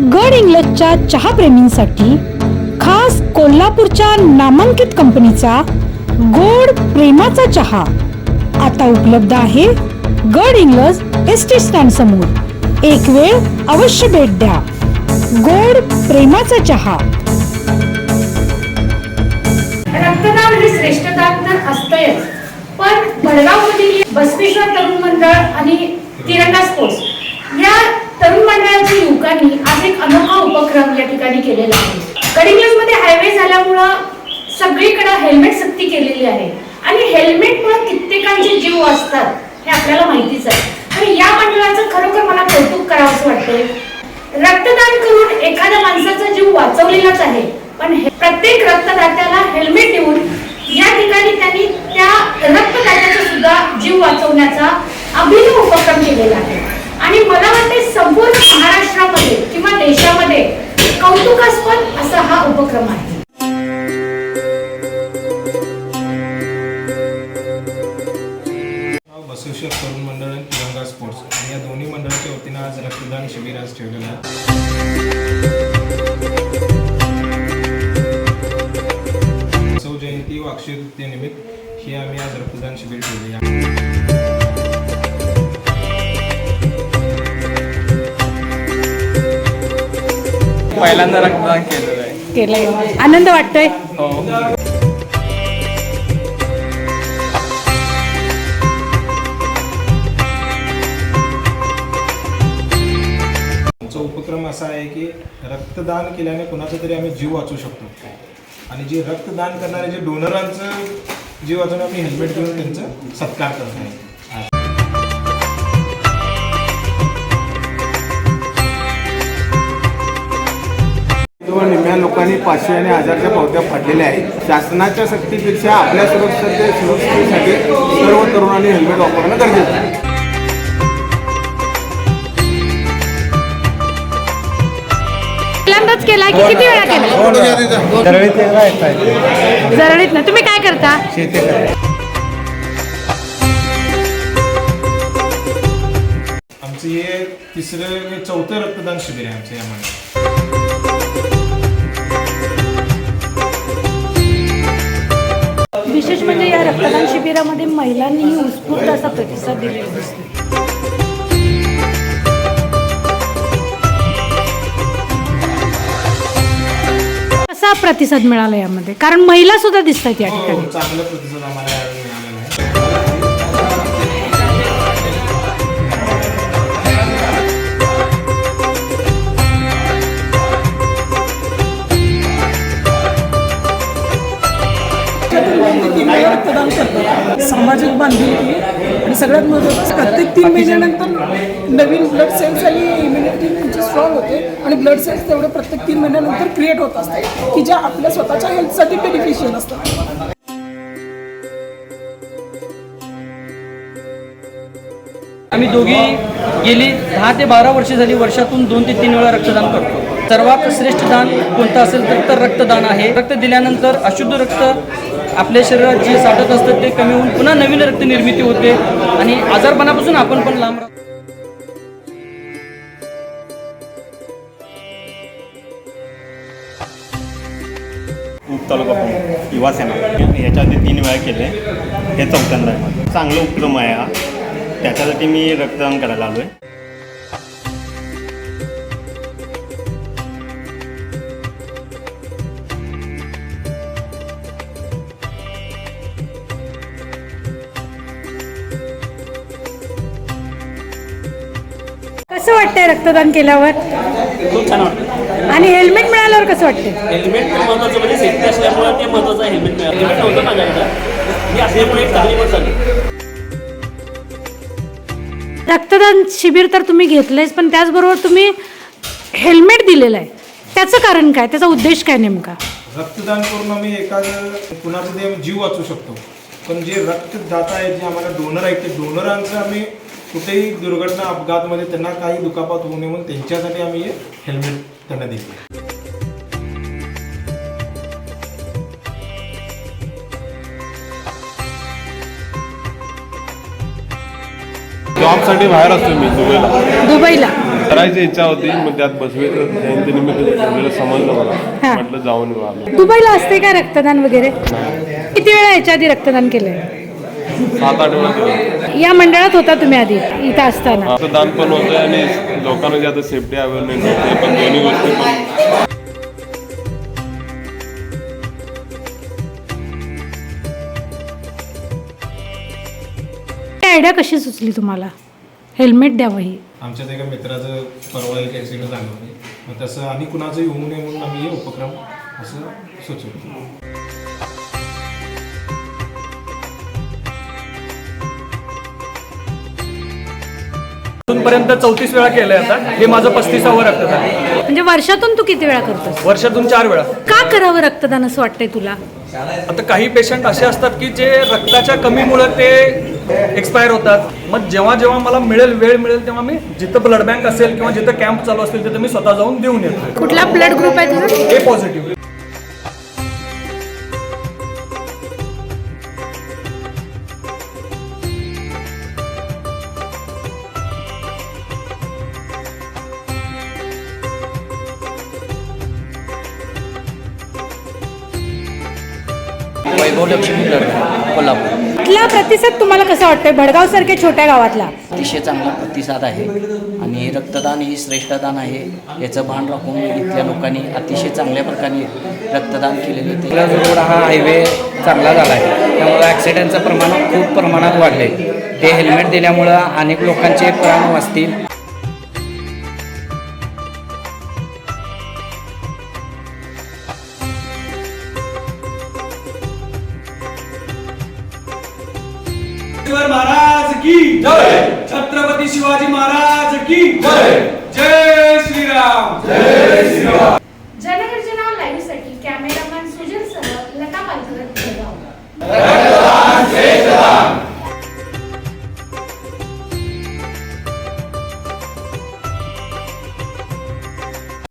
गड इंग्लजच्या चहाप्रेमींसाठी खास कोल्हापूरच्या नामांकित कंपनीचा गोड प्रेमाचा चहा आता उपलब्ध आहे गड इंग्लज एस टी स्टँड समोर. एक वेळ अवश्य भेट द्या. गोड प्रेमाचा चहा. रक्तदान हे श्रेष्ठदान तर असतंच पण भडगाव मधील बसवेश्वर तरुण मंडळ आणि तिरंगा स्पोर्ट्स या तरुण मंडळाच्या युवकांनी आज एक अनोखा उपक्रम या ठिकाणी केलेला आहे. मध्ये हायवे झाल्यामुळं सगळीकडे हेल्मेट सक्ती केलेली आहे. आणि हेल्मेटमुळे कित्येकांचे जीव वाचतात हे आपल्याला माहितीच आहे. आणि या मंडळाचं खरोखर मला कौतुक करावंच वाटतंय. रक्तदान करून एखाद्या माणसाचा जीव वाचवलेलाच आहे पण हे प्रत्येक रक्तदात्याला हेल्मेट देऊन या ठिकाणी त्यांनी त्या रक्तदात्याचा सुद्धा जीव वाचवण्याचा अभिनव उपक्रम केलेला आहे. आणि मला वाटते संपूर्ण महाराष्ट्रामध्ये किंवा देशामध्ये कौतुकास्पद असा हा उपक्रम आहे. नाव तरुण मंडळ आणि तिरंगा स्पोर्ट्स. या दोन्ही मंडळाच्या वतीनं आज रक्तदान शिबिर आज ठेवलेलं आहे. सौ जयंती व अक्षय तृतीयेनिमित्त हे आम्ही आज रक्तदान शिबिर ठेवले पहिल्यांदा रक्तदान केलेलं आहे. केलंय. आनंद वाटतोय? हो. आमचा उपक्रम असा आहे की रक्तदान केल्याने कुणाचा तरी आम्ही जीव वाचवू शकतो. आणि जे रक्तदान करणारे जे डोनरांचं जीव वाचवून आम्ही हेल्मेट देऊन त्यांचा सत्कार करत आहे जवळ निम्म्या लोकांनी पाचशे आणि हजारच्या पावत्या फाडलेल्या आहेत. शासनाच्या सक्तीपेक्षा आपल्या सुरक्षित सुरक्षेसाठी सर्व तरुणांनी हेल्मेट वापरणं गरजेचं आहे. पहिल्यांदाच केला की किती वेळा केला? जरळीत ना. तुम्ही काय करता? आमचं हे तिसरं चौथं रक्तदान शिबिर आहे आमचं यामध्ये विशेष म्हणजे या रक्तदान शिबिरामध्ये महिलांनीही उत्स्फूर्त असा प्रतिसाद दिलेला दिसतो कसा प्रतिसाद मिळाला यामध्ये? कारण महिला सुद्धा दिसतात या ठिकाणी. हो, चांगला प्रतिसाद आम्हाला सामाजिक बांधिलकी आणि सगळ्यात महत्त्वाचं प्रत्येक तीन महिन्यानंतर नवीन ब्लड सेल्स आणि इम्युनिटी त्यांची स्ट्रॉंग होते. आणि ब्लड सेल्स तेवढे प्रत्येक तीन महिन्यानंतर क्रिएट होत असतात. की ज्या आपल्या स्वतःच्या हेल्थसाठी बेनिफिशियल असतात. आम्ही दोघी गेली दहा ते बारा वर्षे झाली. वर्षातून दोन ते तीन वेळा रक्तदान करतो. सर्वात श्रेष्ठ दान कोणतं असेल तर रक्तदान आहे. रक्त दिल्यानंतर अशुद्ध रक्त आपल्या शरीरात जे साठत असतं ते कमी होऊन पुन्हा नवीन रक्त निर्मिती होते आणि आजारपणापासून आपण पण लांब राहतो. ऊप तालुका प्रमुख युवा सेना. याच्या आधी तीन वेळा केले. हे चौथ्यांदा आहे. चांगलं उपक्रम आहे हा. त्याच्यासाठी मी रक्तदान करायला आलो आहे कसं वाटतंय रक्तदान केल्यावर? खूप छान वाटतं आणि हेल्मेट मिळाल्यावर कसं वाटतंय? हेल्मेट महत्वाचं म्हणजे सेफ्टी असल्यामुळे ते महत्वाचं आहे हेल्मेट मिळालं हेल्मेट नव्हतं माझ्याकडं. मी असल्यामुळे एक चांगली गोष्ट झाली. रक्तदान शिबिर तर तुम्ही घेतलंयच पण त्याचबरोबर तुम्ही हेल्मेट दिलेलं आहे. त्याचं कारण काय? त्याचा उद्देश काय नेमका? रक्तदान करून आम्ही एखादं कुणाचं ते जीव वाचू शकतो. पण जे रक्तदाता आहेत जे आम्हाला डोनर आहेत ते डोनरांचं आम्ही कुठेही दुर्घटना अपघातमध्ये त्यांना काही दुखापत होऊ नये म्हणून त्यांच्यासाठी आम्ही हे हेल्मेट त्यांना दिले जॉबसाठी बाहेर असतो मी दुबईला. दुबईला. करायची इच्छा होती मग त्यात बसवेचं जयंतीनिमित्त ठेवलेलं समजलं मला. म्हटलं जाऊन दुबईला असते का रक्तदान वगैरे? किती वेळा याच्या आधी रक्तदान केलंय? सात आठ वेळा केलं या मंडळात होता तुम्ही आधी इथं असताना? असं दान पण होतं आणि लोकांना जे आता सेफ्टी अवेअरनेस होते पण दोन्ही गोष्टी पण. आयडिया कशी सुचली तुम्हाला? हेल्मेट द्यावं ही आमच्याच एका मित्राचं परवा एक ॲक्सिडेंट झालं होते. मग तसं आणि कुणाचं येऊ नये म्हणून आम्ही हे उपक्रम असं सुचवतो अजूनपर्यंत चौतीस वेळा केलंय आता. हे माझं पस्तीसावं रक्तदान. म्हणजे वर्षातून तू किती वेळा करतोस? वर्षातून चार वेळा. का करावं रक्तदान असं वाटतंय तुला? आता काही पेशंट असे असतात की जे रक्ताच्या कमीमुळे ते एक्सपायर होतात. मग जेव्हा जेव्हा मला मिळेल वेळ मिळेल तेव्हा मी जिथं ब्लड बँक असेल किंवा जिथं कॅम्प चालू असतील तिथं मी स्वतः जाऊन देऊन येतो. कुठला ब्लड ग्रुप आहे तुझा? A positive Vaibhav Laxmi blood Kolhapur. इथला प्रतिसाद तुम्हाला कसा वाटतोय? भडगाव सारख्या छोट्या गावातला. अतिशय चांगला प्रतिसाद आहे आणि रक्तदान ही श्रेष्ठ दान आहे. याचं भान राखून इथल्या लोकांनी अतिशय चांगल्या प्रकारे रक्तदान केलेले ते रोड हा हायवे चांगला झाला आहे. त्यामुळे ॲक्सिडेंटचं प्रमाण खूप प्रमाणात वाढले ते हेल्मेट दिल्यामुळं अनेक लोकांचे प्राण वाचतील. मुक्तीवर महाराज की जय. छत्रपती शिवाजी महाराज की जय. जय श्रीराम. जय श्रीराम.